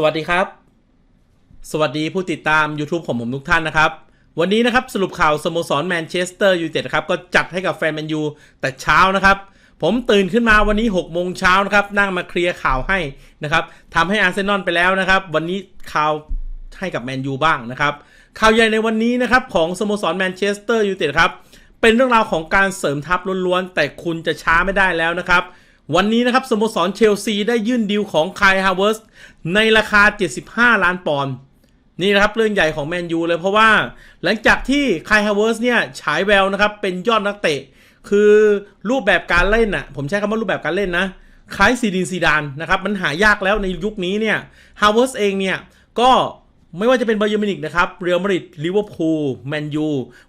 สวัสดีครับ สวัสดีผู้ติดตาม YouTube ของผมทุกท่านนะครับ วันนี้นะครับสรุปข่าวสโมสรแมนเชสเตอร์ยูไนเต็ดครับก็จัดให้กับแฟนแมนยูแต่เช้านะครับ ผมตื่นขึ้นมาวันนี้6โมงเช้านะครับ นั่งมาเคลียร์ข่าวให้นะครับทำให้อาร์เซนอลไปแล้วนะครับ วันนี้ข่าวให้กับแมนยูบ้างนะครับ ข่าวใหญ่ในวันนี้นะครับของสโมสรแมนเชสเตอร์ยูไนเต็ดครับเป็นเรื่องราวของการเสริมทัพล้วนๆแต่คุณจะช้าไม่ได้แล้วนะครับ วันนี้นะครับสโมสรเชลซีได้ยื่นดีลของคายฮาวเวิร์สในราคา 75 ล้านปอนด์นี่นะครับเรื่องใหญ่ของแมนยูเลยเพราะว่าหลังจากที่คายฮาวเวิร์สเนี่ยฉายแววนะครับเป็นยอดนักเตะ คือรูปแบบการเล่นน่ะผมใช้คำว่ารูปแบบการเล่นนะคล้ายซีดินซีดานนะครับมันหายากแล้วในยุคนี้เนี่ยฮาวเวิร์สเองเนี่ยก็ไม่ว่าจะเป็นบาเยอร์มินิกนะครับเรอัลมาดริดลิเวอร์พูลแมนยู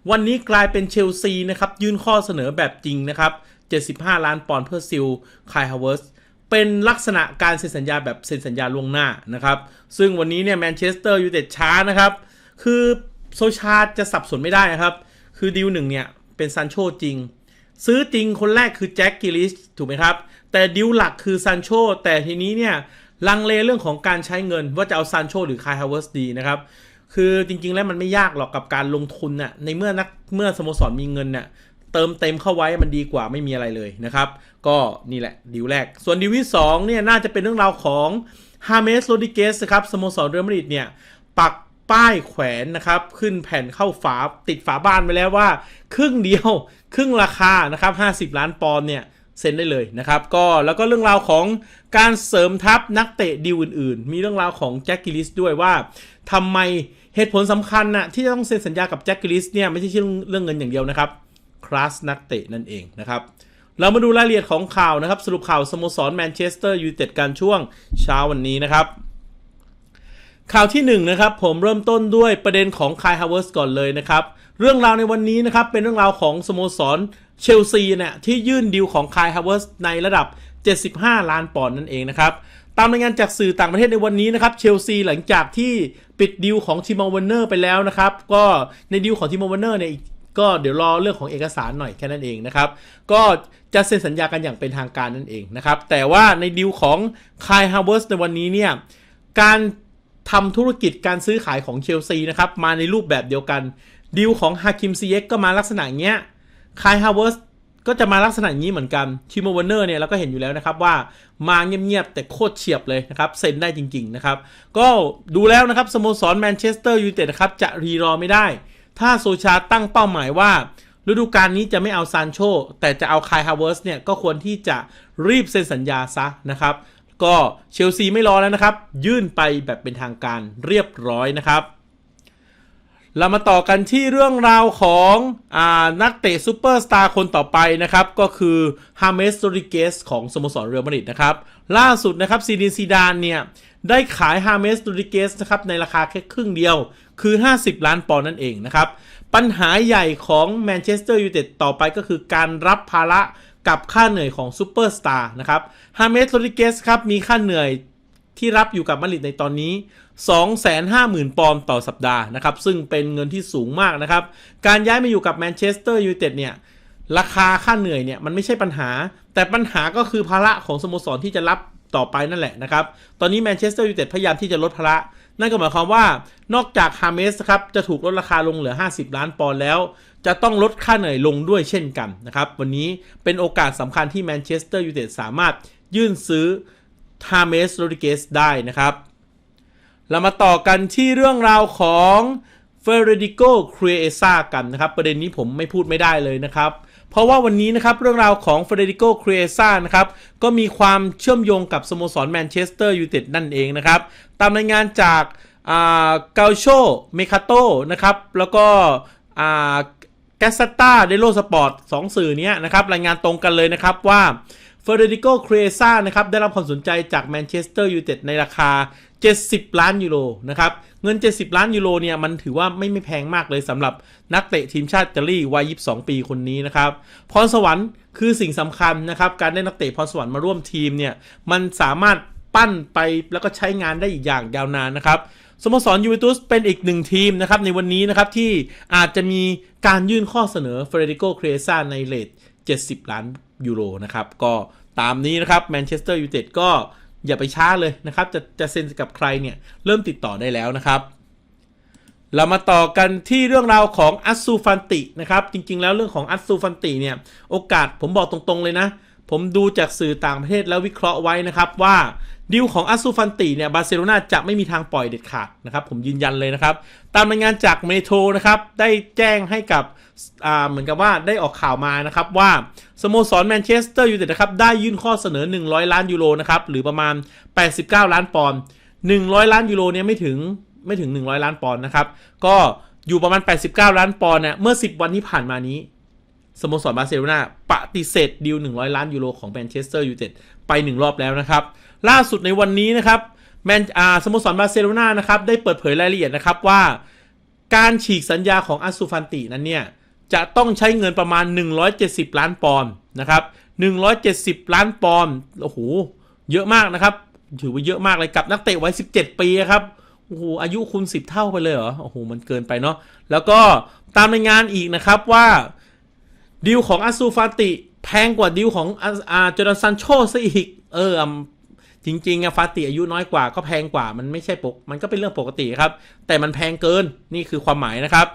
วันนี้กลายเป็นเชลซีนะครับยื่นข้อเสนอแบบจริงนะครับ 75 ล้านปอนด์เพื่อซิลคายฮาวเวิร์สเป็นลักษณะการเซ็นสัญญาแบบเซ็นสัญญาล่วงหน้านะครับ ซึ่งวันนี้เนี่ยแมนเชสเตอร์ยูไนเต็ดช้านะครับ คือโซชาจะสับสนไม่ได้นะครับ คือดีลหนึ่งเนี่ยเป็นซันโชจริง ซื้อจริงคนแรกคือแจ็คกิลิสถูกไหมครับ แต่ดิวหลักคือซันโชแต่ทีนี้เนี่ยลังเลเรื่องของการใช้เงินว่าจะเอาซันโชหรือคายฮาวเวิร์สดีนะครับ คือจริงๆแล้วมันไม่ยากหรอกกับการลงทุนน่ะในเมื่อนักเมื่อสโมสรมีเงินน่ะ เติมเต็มเข้าไว้มันดีกว่าไม่มีอะไรเลยนะครับ ก็นี่แหละดีลแรก ส่วนดีลที่2เนี่ยน่าจะเป็นเรื่องราวของฮาเมสโรดิเกสครับสโมสรเรอัลมาดริดเนี่ยปักป้ายแขวนนะครับ ขึ้นแผ่นเข้าฝาติดฝาบ้านไปแล้วว่า ครึ่งเดียว ครึ่งราคานะครับ 50 ล้านปอนด์เนี่ยเซ็นได้เลยนะครับ ก็แล้วก็เรื่องราวของการเสริมทัพนักเตะดีลอื่นๆ มีเรื่องราวของแจ็คกิลิสด้วยว่าทำไมเหตุผลสำคัญนะที่จะต้องเซ็นสัญญากับแจ็คกิลิสเนี่ยไม่ใช่เรื่องเรื่องเงินอย่างเดียวนะครับ คลาสนักเตะนั่นเองนะครับเรามาดูรายละเอียดของข่าวนะครับ สรุปข่าวสโมสรแมนเชสเตอร์ยูไนเต็ดการช่วงเช้าวันนี้นะครับ ข่าวที่1นนะครับผมเริ่มต้นด้วยประเด็นของคายฮาวเวิร์สก่อนเลยนะครับ เรื่องราวในวันนี้นะครับ เป็นเรื่องราวของสโมสรเชลซีเนี่ยที่ยื่นดีลของคายฮาวเวิร์สในระดับ 75 ล้านปอนด์นั่นเองนะครับตามรายงานจากสื่อต่างประเทศในวันนี้นะครับเชลซีหลังจากที่ปิดดีลของทีมอลเวนเนอร์ไปแล้วนะครับ ก็ในดีลของทีมอลเวนเนอร์เนี่ย ก็เดี๋ยวรอเรื่องของเอกสารหน่อยแค่นั้นเองนะครับ ก็จะเซ็นสัญญากันอย่างเป็นทางการนั่นเองนะครับ แต่ว่าในดีลของคายฮาวเวิร์สในวันนี้เนี่ยการทำธุรกิจการซื้อขายของเชลซีนะครับมาในรูปแบบเดียวกันดีลของฮาคิมซีเอ็กก็มาลักษณะเงี้ยคายฮาวเวิร์สก็จะมาลักษณะนี้เหมือนกันชิโมวันเนอร์เนี่ยเราก็เห็นอยู่แล้วนะครับว่ามาเงียบๆ แต่โคตรเฉียบเลยนะครับ เซ็นได้จริง ๆ นะครับ ก็ดูแล้วนะครับสโมสรแมนเชสเตอร์ยูไนเต็ดนะครับ จะรีรอไม่ได้ ถ้าโซชาตั้งเป้าหมายว่า ฤดูกาลนี้จะไม่เอาซานโชแต่จะเอาคายฮาวเวิร์สเนี่ยก็ควรที่จะรีบเซ็นสัญญาซะนะครับ ก็เชลซีไม่รอแล้วนะครับ ยื่นไปแบบเป็นทางการเรียบร้อยนะครับ เรามาต่อกันที่เรื่องราวของอนักเตะซูเปอร์สตาร์คนต่อไปนะครับ ก็คือฮาเมสโรดิเกสของสโมสรเรอัลมาดริดนะครับ ล่าสุดนะครับซีดินซีดานเนี่ย ได้ขายฮาเมสโรดิเกสนะครับ ในราคาแค่ครึ่งเดียวคือ 50 ล้านปอนด์นั่นเองนะครับ ปัญหาใหญ่ของแมนเชสเตอร์ยูไนเต็ดต่อไปก็คือการรับภาระกับค่าเหนื่อยของซูเปอร์สตาร์นะครับฮาเมสโรดิเกสครับมีค่าเหนื่อย ที่รับอยู่กับมาดริดในตอนนี้ 250,000 ปอนด์ต่อสัปดาห์นะครับ ซึ่งเป็นเงินที่สูงมากนะครับ การย้ายมาอยู่กับแมนเชสเตอร์ยูไนเต็ดเนี่ย ราคาค่าเหนื่อยเนี่ยมันไม่ใช่ปัญหา แต่ปัญหาก็คือภาระของสโมสรที่จะรับต่อไปนั่นแหละนะครับ ตอนนี้แมนเชสเตอร์ยูไนเต็ดพยายามที่จะลดภาระ นั่นก็หมายความว่านอกจากฮาเมสครับจะถูกลดราคาลงเหลือ 50 ล้านปอนด์แล้ว จะต้องลดค่าเหนื่อยลงด้วยเช่นกันนะครับ วันนี้เป็นโอกาสสำคัญที่แมนเชสเตอร์ยูไนเต็ดสามารถยื่นซื้อ ฮาเมสโรดิเกสได้นะครับ เรามาต่อกันที่เรื่องราวของเฟเรดิโกครีเอซ่ากันนะครับ ประเด็นนี้ผมไม่พูดไม่ได้เลยนะครับ เพราะว่าวันนี้นะครับเรื่องราวของเฟเรดิโกครีเอซ่านะครับ ก็มีความเชื่อมโยงกับสโมสรแมนเชสเตอร์ยูไนเต็ดนั่นเองนะครับ ตามรายงานจากเกาโชเมคาโตนะครับ แล้วก็แกสตาเดโลสปอร์ตสองสื่อนี้นะครับ รายงานตรงกันเลยนะครับว่า เฟเรดิโกเครซ่านะครับได้รับความสนใจจากแมนเชสเตอร์ยูไนเต็ดในราคา 70 ล้านยูโรนะครับเงิน 70 ล้านยูโรเนี่ยมันถือว่าไม่ไม่แพงมากเลยสำหรับนักเตะทีมชาติอิตาลีวัย 22 ปีคนนี้นะครับพรสวรรค์คือสิ่งสำคัญนะครับการได้นักเตะพรสวรรค์มาร่วมทีมเนี่ยมันสามารถปั้นไปแล้วก็ใช้งานได้อีกอย่างยาวนานนะครับสโมสรยูเวนตุสเป็นอีกหนึ่งทีมนะครับในวันนี้นะครับที่อาจจะมีการยื่นข้อเสนอเฟเรดิโกเครซ่าในเลท70 ล้าน ยูโรนะครับก็ตามนี้นะครับแมนเชสเตอร์ยูไนเต็ดก็อย่าไปช้าเลยนะครับ จะจะเซ็นกับใครเนี่ย เริ่มติดต่อได้แล้วนะครับ เรามาต่อกันที่เรื่องราวของอัสซูฟันตินะครับ จริง ๆ แล้วเรื่องของอัสซูฟันติเนี่ย โอกาสผมบอกตรงๆเลยนะ ผมดูจากสื่อต่างประเทศแล้ววิเคราะห์ไว้นะครับว่า ดีลของอัสซูฟันติเนี่ยบาร์เซโลนาจะไม่มีทางปล่อยเด็ดขาดนะครับผมยืนยันเลยนะครับ ตามรายงานจากเมโทรนะครับได้แจ้งให้กับเหมือนกับว่าได้ออกข่าวมานะครับว่าสโมสรแมนเชสเตอร์ยูไนเต็ดนะครับได้ยื่นข้อเสนอ 100 ล้านยูโรนะครับหรือประมาณ 89 ล้านปอนด์100 ล้านยูโรเนี่ยไม่ถึงไม่ถึง 100 ล้านปอนด์นะครับก็อยู่ประมาณ 89 ล้านปอนด์เนี่ยเมื่อ 10 วันที่ผ่านมานี้สโมสรบาร์เซโลนาปฏิเสธดีล100 ล้านยูโรของแมนเชสเตอร์ยูไนเต็ดไป 1 รอบแล้วนะครับ ล่าสุดในวันนี้นะครับแมนอ่าสโมสรบาร์เซโลนานะครับได้เปิดเผยรายละเอียดนะครับว่า การฉีกสัญญาของอัสซูฟันตินั้นเนี่ยจะต้องใช้เงินประมาณ 170 ล้านปอนด์นะครับ170 ล้านปอนด์โอ้โหเยอะมากนะครับ ถือว่าเยอะมากเลยกับนักเตะวัย17 ปีครับโอ้โหอายุคุณ 10 เท่าไปเลยเหรอโอ้โหมันเกินไปเนาะแล้วก็ตามรายงานอีกนะครับว่าดีลของอัสซูฟาติแพงกว่าดีลของอาจอร์แดนซันโชซะอีก เออ จริงๆอะฟาติอายุน้อยกว่าก็แพงกว่ามันไม่ใช่ปก มันก็เป็นเรื่องปกติครับ แต่มันแพงเกินนี่คือความหมายนะครับ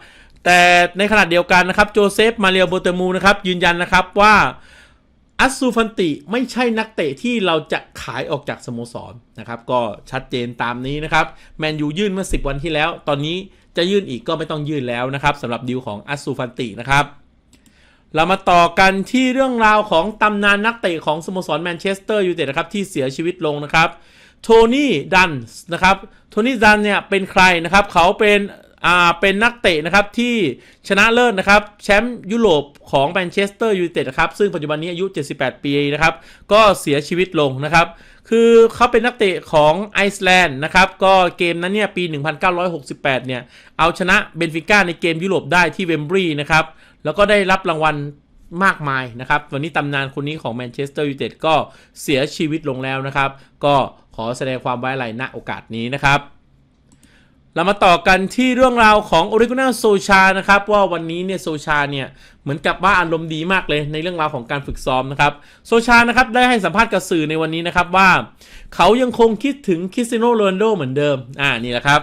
แต่ในขณะเดียวกันนะครับโจเซฟมาเรียโบเตมูนะครับยืนยันนะครับว่าอัสซูฟันติไม่ใช่นักเตะที่เราจะขายออกจากสโมสรนะครับ ก็ชัดเจนตามนี้นะครับแมนยูยื่นเมื่อ 10 วันที่แล้ว ตอนนี้จะยื่นอีกก็ไม่ต้องยื่นแล้วนะครับสำหรับดีลของอัสซูฟันตินะครับ เรามาต่อกันที่เรื่องราวของตำนานนักเตะของสโมสรแมนเชสเตอร์ยูไนเต็ดนะครับที่เสียชีวิตลงนะครับโทนี่ดันส์นะครับโทนี่ดันเนี่ยเป็นใครนะครับเขาเป็นอ่าเป็นนักเตะนะครับที่ชนะเลิศนะครับแชมป์ยุโรปของแมนเชสเตอร์ยูไนเต็ดนะครับซึ่งปัจจุบันนี้อายุ 78 ปีนะครับก็เสียชีวิตลงนะครับคือเขาเป็นนักเตะของไอซ์แลนด์นะครับก็เกมนั้นเนี่ยปี 1968 เนี่ยเอาชนะเบนฟิก้าในเกมยุโรปได้ที่เวมบรีนะครับ แล้วก็ได้รับรางวัลมากมายนะครับ วันนี้ตำนานคนนี้ของแมนเชสเตอร์ยูไนเต็ดก็เสียชีวิตลงแล้วนะครับ ก็ขอแสดงความไว้อะไรณโอกาสนี้นะครับ เรามาต่อกันที่เรื่องราวของโอริ i น a l โซชานะครับ ว่าวันนี้เนี่ยโซชาเนี่ยเหมือนกับว่าอารมณ์ดีมากเลยในเรื่องราวของการฝึกซ้อมนะครับโซชานะครับได้ให้สัมภาษณ์กับสื่อในวันนี้นะครับว่า เขายังคงคิดถึงคริสเตียโนโรนโดเหมือนเดิมอ่านี่แหละครับ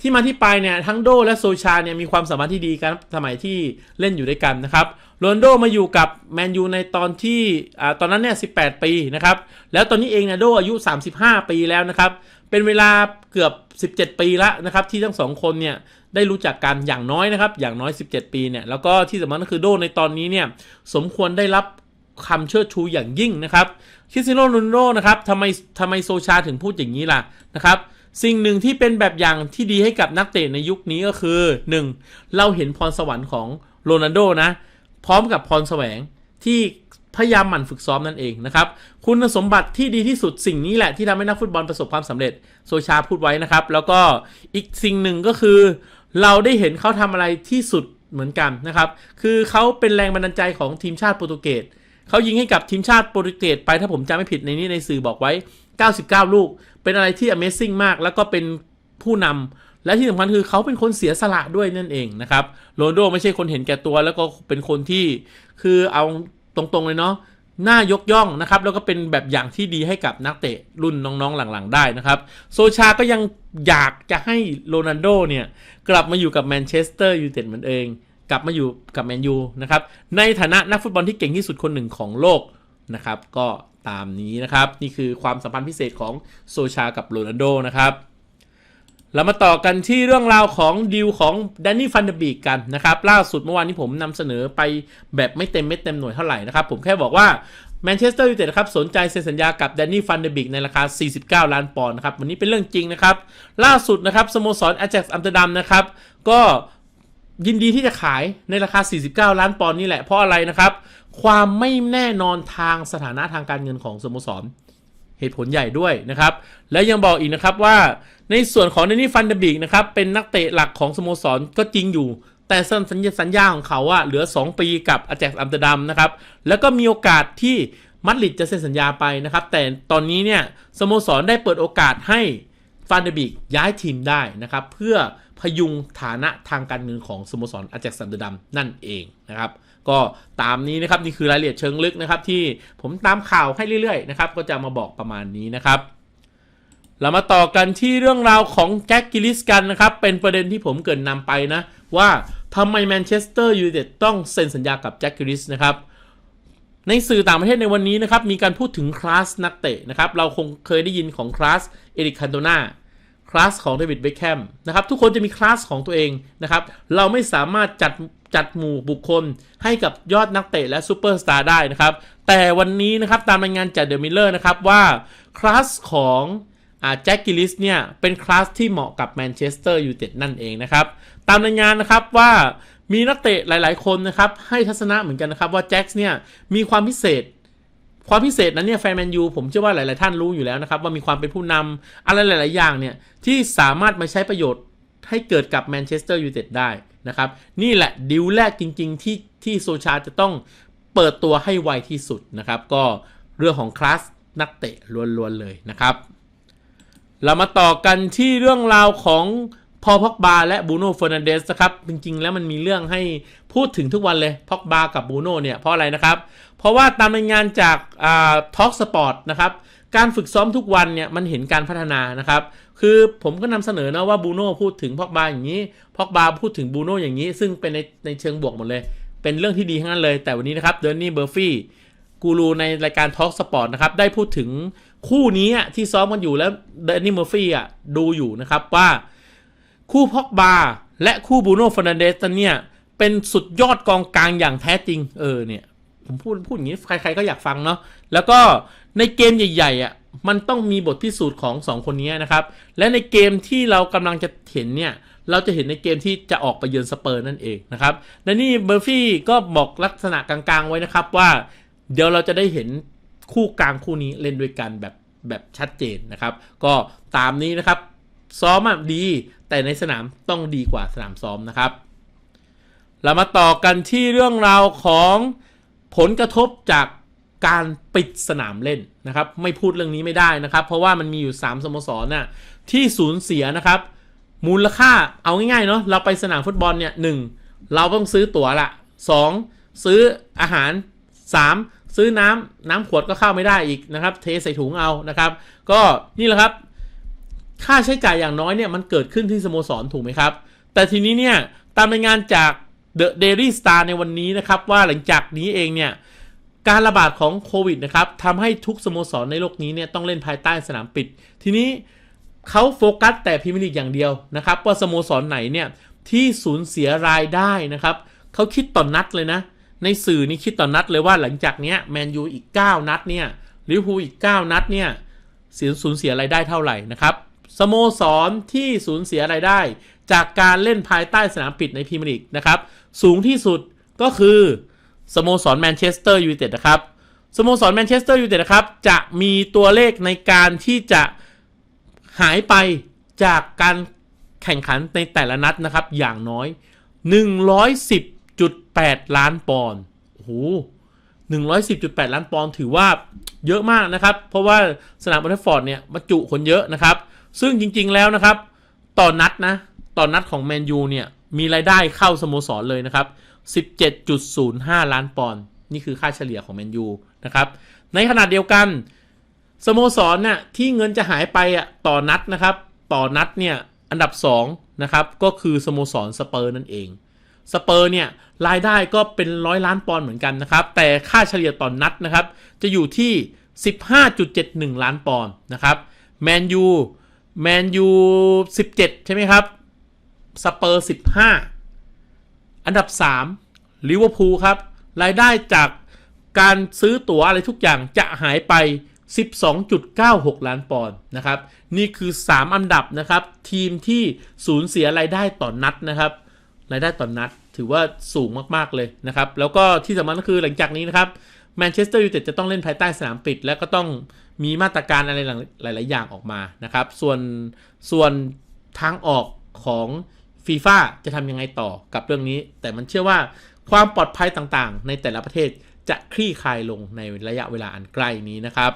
ที่มาที่ไปเนี่ยทั้งโดและโซชาเนี่ยมีความสามารถที่ดีกันสมัยที่เล่นอยู่ด้วยกันนะครับโรนโดมาอยู่กับแมนยูในตอนที่อตอนนั้นเนี่ย 18 ปีนะครับ แล้วตอนนี้เองเนี่ยโดอายุ 35 ปีแล้วนะครับ เป็นเวลาเกือบ 17 ปีล้วนะครับ ที่ทั้งสองคนเนี่ยได้รู้จักกันอย่างน้อยนะครับ อย่างน้อย 17 ปีเนี่ย แล้วก็ที่สำคัญก็คือโดในตอนนี้เนี่ยสมควรได้รับคำเชิดชูอย่างยิ่งนะครับ คริสตียโนโรนโดนะครับทำไมทำไมโซชาถึงพูดอย่างนี้ล่ะนะครับ สิ่งหนึ่งที่เป็นแบบอย่างที่ดีให้กับนักเตะในยุคนี้ก็คือ 1. เราเห็นพรสวรรค์ของโรนัลโดนะ พร้อมกับพรแสวงที่พยายามหมั่นฝึกซ้อมนั่นเองนะครับ คุณสมบัติที่ดีที่สุดสิ่งนี้แหละที่ทำให้นักฟุตบอลประสบความสำเร็จโซชาพูดไว้นะครับ แล้วก็อีกสิ่งหนึ่งก็คือ เราได้เห็นเขาทำอะไรที่สุดเหมือนกันนะครับ คือเขาเป็นแรงบันดาลใจของทีมชาติโปรตุเกสเขายิงให้กับทีมชาติโปรตุเกสไปถ้าผมจำไม่ผิดในนี้ในสื่อบอกไว้ 99 ลูก เป็นอะไรที่ Amazing มาก แล้วก็เป็นผู้นำและที่สำคัญคือเขาเป็นคนเสียสละด้วยนั่นเองนะครับโรนโดไม่ใช่คนเห็นแก่ตัว แล้วก็เป็นคนที่คือเอาตรงๆเลยเนาะน่ายกย่องนะครับแล้วก็เป็นแบบอย่างที่ดีให้กับนักเตะรุ่นน้องๆหลังๆได้นะครับโซชาก็ยังอยากจะให้โรนัลโดเนี่ยกลับมาอยู่กับแมนเชสเตอร์ยูไนเต็ดเหมือนเอง กลับมาอยู่กับแมนยูนะครับในฐานะนักฟุตบอลที่เก่งที่สุดคนหนึ่งของโลก นะครับ ก็ตามนี้นะครับ นี่คือความสัมพันธ์พิเศษของโซชากับโรนัลโดนะครับเรามาต่อกันที่เรื่องราวของดีลของแดนนี่ฟันเดบีกกันนะครับ ล่าสุดเมื่อวานนี้ผมนำเสนอไปแบบไม่เต็มเม็ดเต็มหน่วยเท่าไหร่นะครับ ผมแค่บอกว่าแมนเชสเตอร์ยูไนเต็ดครับสนใจเซ็นสัญญากับแดนนี่ฟันเดบิกในราคา 49 ล้านปอนด์นะครับ วันนี้เป็นเรื่องจริงนะครับ ล่าสุดนะครับสโมสรอา a จ x อัมสเตอร์ดัมนะครับ ก็ยินดีที่จะขายในราคา 49 ล้านปอนด์นี่แหละ เพราะอะไรนะครับ ความไม่แน่นอนทางสถานะทางการเงินของสโมสรเหตุผลใหญ่ด้วยนะครับ และยังบอกอีกนะครับว่าในส่วนของเดนนี่ฟันเดบิกนะครับ เป็นนักเตะหลักของสโมสรก็จริงอยู่ แต่สัญญาสัญญาของเขาอะเหลือ 2 ปีกับอา a จ x อัมสเตอร์ดัมนะครับ แล้วก็มีโอกาสที่มัดลิดจะเซ็นสัญญาไปนะครับ แต่ตอนนี้เนี่ยสโมสรได้เปิดโอกาสให้ฟันเดบิกย้ายทีมได้นะครับ เพื่อพยุงฐานะทางการเงินของสโมสรอา a จ x อัมสเตอร์ดัมนั่นเองนะครับ ก็ตามนี้นะครับนี่คือรายละเอียดเชิงลึกนะครับ ที่ผมตามข่าวให้เรื่อยๆนะครับก็จะมาบอกประมาณนี้นะครับเรามาต่อกันที่เรื่องราวของแจ็คกิลิสกันนะครับ เป็นประเด็นที่ผมเกินนำไปนะ ว่าทำไมแมนเชสเตอร์ยูไนเต็ดต้องเซ็นสัญญากับแจ็คกิลิสนะครับ ในสื่อต่างประเทศในวันนี้นะครับ มีการพูดถึงคลาสนักเตะนะครับ เราคงเคยได้ยินของคลาสเอริกคันโตนาคลาสของเดวิดเบคแฮมนะครับ ทุกคนจะมีคลาสของตัวเองนะครับ เราไม่สามารถจัด จัดหมู่บุคคลให้กับยอดนักเตะและซูเปอร์สตาร์ได้นะครับ แต่วันนี้นะครับตามรายงานจากเดอะมิลเลอร์นะครับว่าคลาสของแจ็คกิลิสเนี่ยเป็นคลาสที่เหมาะกับแมนเชสเตอร์ยูไนเต็ดนั่นเองนะครับ ตามรายงานนะครับว่ามีนักเตะหลาย ๆ คนนะครับให้ทัศนะเหมือนกันนะครับว่าแจ็คเนี่ยมีความพิเศษความพิเศษนั้นเนี่ยแฟนแมนยูผมเชื่อว่าหลาย ๆ ท่านรู้อยู่แล้วนะครับ ว่ามีความเป็นผู้นำอะไรหลาย ๆ อย่างเนี่ยที่สามารถมาใช้ประโยชน์ให้เกิดกับแมนเชสเตอร์ยูไนเต็ดได้ นะครับ นี่แหละดิวแรกจริง ๆ ที่ที่โซชาจะต้องเปิดตัวให้ไวที่สุดนะครับ ก็เรื่องของคลาสนักเตะล้วนๆเลยนะครับ เรามาต่อกันที่เรื่องราวของพอพ็อกบาและบูโน่เฟอร์นันเดสนะครับ จริงๆ แล้วมันมีเรื่องให้พูดถึงทุกวันเลยพ็อกบากับบูโน่เนี่ยเพราะอะไรนะครับ เพราะว่าตามรายงานจากท็อกสปอร์ตนะครับ การฝึกซ้อมทุกวันเนี่ยมันเห็นการพัฒนานะครับ คือผมก็นำเสนอนะว่าบูโน่พูดถึงพอกบาอย่างนี้ พอกบาพูดถึงบูโน่อย่างนี้ ซึ่งเป็นในในเชิงบวกหมดเลย เป็นเรื่องที่ดีทั้งนั้นเลย แต่วันนี้นะครับเดนนี่เบอร์ฟี่กูรูในรายการท็อกสปอร์ตนะครับ ได้พูดถึงคู่นี้ที่ซ้อมกันอยู่แล้วเดนนี่เบอร์ฟี่อะดูอยู่นะครับว่าคู่พอกบาและคู่บูโน่ฟอนันเดสเนี่ยเป็นสุดยอดกองกลางอย่างแท้จริงเออเนี่ยผมพูดพูดอย่างนี้ใครๆก็อยากฟังเนาะแล้วก็ในเกมใหญ่ๆอะ มันต้องมีบทพิสูจน์ของ 2 คนนี้นะครับ และในเกมที่เรากำลังจะเห็นเนี่ย เราจะเห็นในเกมที่จะออกไปเยือนสเปอร์นั่นเองนะครับ และนี่เบอร์ฟี่ก็บอกลักษณะกลางๆ ไว้นะครับว่า เดี๋ยวเราจะได้เห็นคู่กลางคู่นี้เล่นด้วยกันแบบแบบชัดเจนนะครับ ก็ตามนี้นะครับ ซ้อมดี แต่ในสนามต้องดีกว่าสนามซ้อมนะครับ เรามาต่อกันที่เรื่องราวของผลกระทบจาก การปิดสนามเล่นนะครับ ไม่พูดเรื่องนี้ไม่ได้นะครับ เพราะว่ามันมีอยู่ 3สโมสรน่ะที่สูญเสียนะครับ มูลค่าเอาง่ายๆเนาะเราไปสนามฟุตบอลเนี่ยหเราต้องซื้อตั๋วละ2 ซื้ออาหาร 3 ซื้อน้ำน้ำขวดก็เข้าไม่ได้อีกนะครับ เทใส่ถุงเอานะครับ ก็นี่แหละครับ ค่าใช้จ่ายอย่างน้อยเนี่ยมันเกิดขึ้นที่สโมสรถูกไหมครับ แต่ทีนี้เนี่ยตามรายงานจาก The Daily Star ในวันนี้นะครับ ว่าหลังจากนี้เองเนี่ย การระบาดของโควิดนะครับทำให้ทุกสโมสรในโลกนี้เนี่ยต้องเล่นภายใต้สนามปิด ทีนี้เขาโฟกัสแต่พรีเมียร์ลีกอย่างเดียวนะครับว่าสโมสรไหนเนี่ยที่สูญเสียรายได้นะครับเขาคิดต่อนนัดเลยนะ ในสื่อนี่คิดต่อนนัดเลยว่าหลังจากเนี้ยแมนยูอีก 9 นัดเนี่ยลิเวอร์พูลอีก 9 นัดเนี่ยเสียสูญเสียรายได้เท่าไหร่นะครับสโมสรที่สูญเสียรายได้ จากการเล่นภายใต้สนามปิดในพรีเมียร์ลีกนะครับสูงที่สุดก็คือ สโมสรแมนเชสเตอร์ยูไนเต็ดนะครับสโมสรแมนเชสเตอร์ยูไนเต็ดนะครับจะมีตัวเลขในการที่จะหายไปจากการแข่งขันในแต่ละนัดนะครับ อย่างน้อย 110.8 ล้านปอนด์โอ้โห110.8 ล้านปอนด์ถือว่าเยอะมากนะครับ เพราะว่าสนามบัตเทฟอร์ดเนี่ยบรรจุคนเยอะนะครับ ซึ่งจริงๆแล้วนะครับ ต่อนนัดนะ ต่อนนัดของแมนยูเนี่ย มีรายได้เข้าสโมสรเลยนะครับ 17.05 ล้านปอนด์นี่คือค่าเฉลี่ยของแมนยูนะครับ ในขณะเดียวกันสโมสรน่ะที่เงินจะหายไปอะต่อนัดนะครับ ต่อนัดเนี่ยอันดับ2นะครับก็คือสโมสรสเปอร์นั่นเองสเปอร์เนี่ยรายได้ก็เป็นร้อยล้านปอนด์เหมือนกันนะครับ แต่ค่าเฉลี่ยต่อนนัดนะครับ จะอยู่ที่ 15.71 ล้านปอนด์นะครับแมนยูแมนยู17 ใช่ไหมครับสเปอร์ 15 อันดับ3ลิเวอร์พูลครับ รายได้จากการซื้อตั๋วอะไรทุกอย่างจะหายไป 12.96 ล้านปอนด์นะครับ นี่คือ 3 อันดับนะครับ ทีมที่สูญเสียรายได้ต่อนนัดนะครับ รายได้ต่อนนัดถือว่าสูงมากๆเลยนะครับ แล้วก็ที่สำคัญก็คือหลังจากนี้นะครับแมนเชสเตอร์ยูไนเต็ดจะต้องเล่นภายใต้สนามปิด และก็ต้องมีมาตรการอะไรหลาย ๆ อย่างออกมานะครับ ส่วนส่วนทางออกของ ฟีฟ่าจะทำยังไงต่อกับเรื่องนี้ แต่มันเชื่อว่าความปลอดภัยต่างๆ ในแต่ละประเทศจะคลี่คลายลงในระยะเวลาอันใกล้นี้นะครับ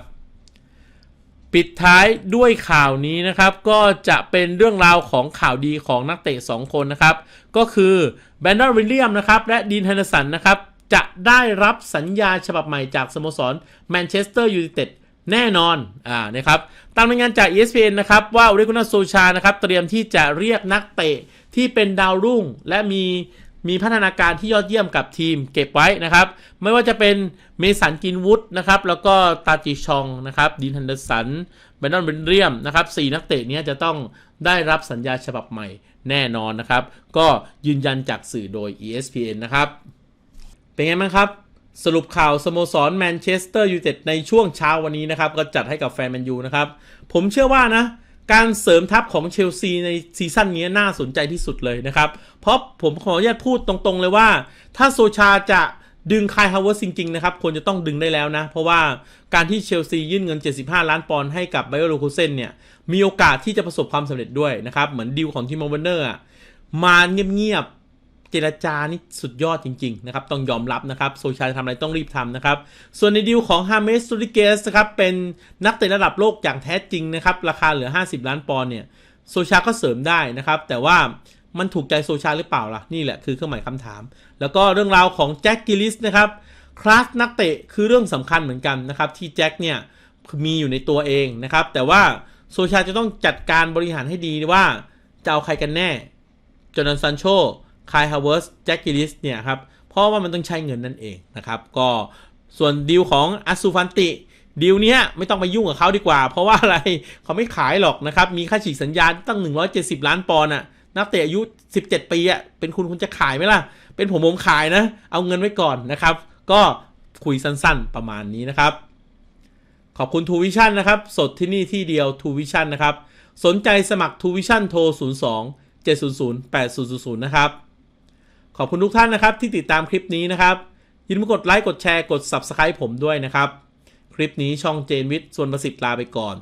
ปิดท้ายด้วยข่าวนี้นะครับ ก็จะเป็นเรื่องราวของข่าวดีของนักเตะ 2 คนนะครับ ก็คือแบนดอนวิลเลียมนะครับและดีนเฮนร์สันนะครับ จะได้รับสัญญาฉบับใหม่จากสโมสรแมนเชสเตอร์ยูไนเต็ดแน่นอน อ่า นะครับ ตามรายงานจาก ESPN นะครับ ว่าโอเลกุนาโซชา นะครับ เตรียมที่จะเรียกนักเตะ ที่เป็นดาวรุ่งและมีมีพัฒนาการที่ยอดเยี่ยมกับทีมเก็บไว้นะครับ ไม่ว่าจะเป็นเมสันกินวุฒนะครับ แล้วก็ตาจิชองนะครับดินฮันเดอร์สันเบนนอนเบนเรียมนะครับสนักเตะนี้จะต้องได้รับสัญญาฉบับใหม่แน่นอนนะครับ ก็ยืนยันจากสื่อโดย ESPN นะครับ เป็นไงบ้างครับ สรุปข่าวสโมสรแมนเชสเตอร์ยูไนเต็ดในช่วงเช้าวันนี้นะครับ ก็จัดให้กับแฟนแมนยูนะครับ ผมเชื่อว่านะ การเสริมทัพของเชลซีในซีซั่นนี้น่าสนใจที่สุดเลยนะครับ เพราะผมขออนุญาตพูดตรงๆเลยว่า ถ้าโซชาจะดึงคายฮาวเวิร์จริงๆนะครับควรจะต้องดึงได้แล้วนะ เพราะว่าการที่เชลซียื่นเงิน 75 ล้านปอนด์ให้กับไบโอโลคูเซนเนี่ย มีโอกาสที่จะประสบความสำเร็จด้วยนะครับ เหมือนดีลของทีมมอร์เนอร์มาเงียบๆ เจรจานี่สุดยอดจริง ๆ นะครับ ต้องยอมรับนะครับโซชาทำอะไรต้องรีบทำนะครับ ส่วนในดีลของฮาเมสตูริเกสครับเป็นนักเตะระดับโลกอย่างแท้จริงนะครับ ราคาเหลือ 50 ล้านปอนด์เนี่ยโซชาก็เสริมได้นะครับ แต่ว่ามันถูกใจโซชาหรือเปล่าล่ะ นี่แหละคือเครื่องหมายคำถาม แล้วก็เรื่องราวของแจ็คกิลิสนะครับคลาสนักเตะคือเรื่องสำคัญเหมือนกันนะครับ ที่แจ็คเนี่ยมีอยู่ในตัวเองนะครับ แต่ว่าโซชาจะต้องจัดการบริหารให้ดีว่าจะเอาใครกันแน่จอร์แดนซันโช คายฮาวเวิร์สแจ็คกิลิสเนี่ยครับเพราะว่ามันต้องใช้เงินนั่นเองนะครับ ก็ส่วนดีลของอัสซูฟันติดีลเนี้ยไม่ต้องไปยุ่งกับเขาดีกว่า เพราะว่าอะไรเขาไม่ขายหรอกนะครับ มีค่าฉีกสัญญาตั้ง 170 ล้านปอนด์อะนักเตะอายุ 17 ปีอะเป็นคุณคุณจะขายไหมล่ะ เป็นผมผมขายนะ เอาเงินไว้ก่อนนะครับ ก็คุยสั้นๆประมาณนี้นะครับ ขอบคุณทูวิชั่นนะครับ สดที่นี่ที่เดียวทูวิชั่นนะครับ สนใจสมัครทูวิชั่นโทร 02 700 8000 นะครับ ขอบคุณทุกท่านนะครับที่ติดตามคลิปนี้นะครับยินดีกดไลค์กดแชร์กด Subscribe ผมด้วยนะครับ คลิปนี้ช่องเจนวิทย์ส่วนประสิทธิ์ลาไปก่อน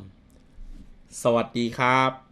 สวัสดีครับ